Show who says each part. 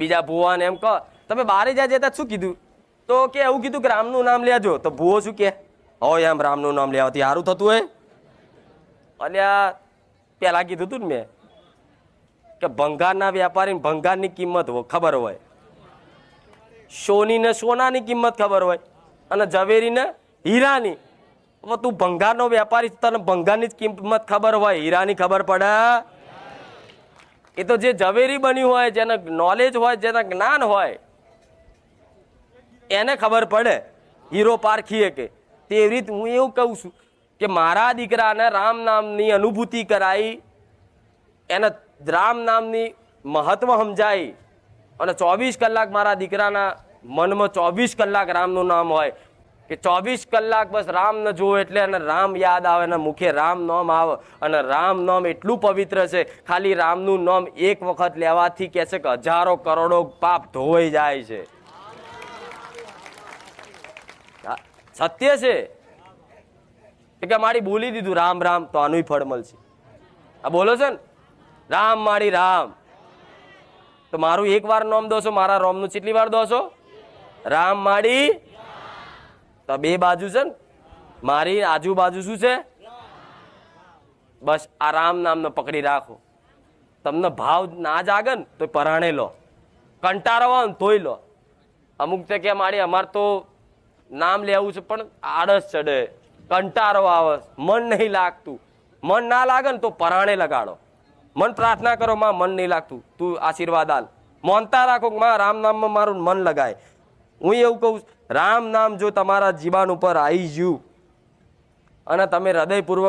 Speaker 1: બીજા ભુવાને એમ કહો, તમે બારે જ્યાં જતા શું કીધું? તો કે, એવું કીધું કે રામનું નામ લેજો. તો ભુવો શું કે હોય એમ રામનું નામ લેવાથી સારું થતું હોય. અલ્યા પહેલાં કીધું તું ને મેં કે ભંગારના વેપારીને ભંગારની કિંમત ખબર હોય. સોનીને સોનાની કિંમત ખબર હોય અને ઝવેરીને હીરાની. તું ભંગારનો વેપારી તને ભંગારની જ કિંમત ખબર હોય, હીરાની ખબર પડે. એ તો જે ઝવેરી બન્યું હોય, જેને નોલેજ હોય, જેને જ્ઞાન હોય, એને ખબર પડે. હીરો પારખીએ કે તેવી રીત હું એવું કહું છું કે મારા દીકરાને રામ નામની અનુભૂતિ કરાઈ, એને રામ નામની મહત્વ સમજાઈ અને ચોવીસ કલાક મારા દીકરાના મનમાં ચોવીસ કલાક રામનું નામ હોય કે ચોવીસ કલાક બસ રામ ન જુઓ એટલે અને રામ યાદ આવે અને મુખે રામ નામ આવે અને રામ નામ એટલું પવિત્ર છે, ખાલી રામનું નામ એક વખત લેવાથી કહે છે કે હજારો કરોડો પાપ ધોવાઈ જાય છે. સત્ય છે. કે મારી બોલી દીધું રામ રામ તો આનું ફળ મળશે. આ બોલો છે ને? રામ મારી રામ. તો મારું એક વાર નામ દોશો મારા રોમનું કેટલી વાર દોશો રામ માડી તો બે બાજુ છે ને? મારી આજુબાજુ શું છે? બસ આ રામ નામને પકડી રાખો. તમને ભાવ ના જાગે ને તો પરાણે લો. કંટાળો આવે ને તોય લો. અમુક તો કે મારી અમારે તો નામ લેવું છે પણ આળસ ચડે. કંટાળો આવે. મન નહીં લાગતું. મન ના લાગે ને તો પરાણે લગાડો. મન પ્રાર્થના કરો, માં, મન નહીં લાગતું. તું આશીર્વાદ આલ. મોનતા રાખો માં, રામ નામમાં મારું મન લગાય. હું એવું કહું રામ નામ જો તમારા જીવાન ઉપર આવી ગયું અને તમે હૃદયપૂર્વક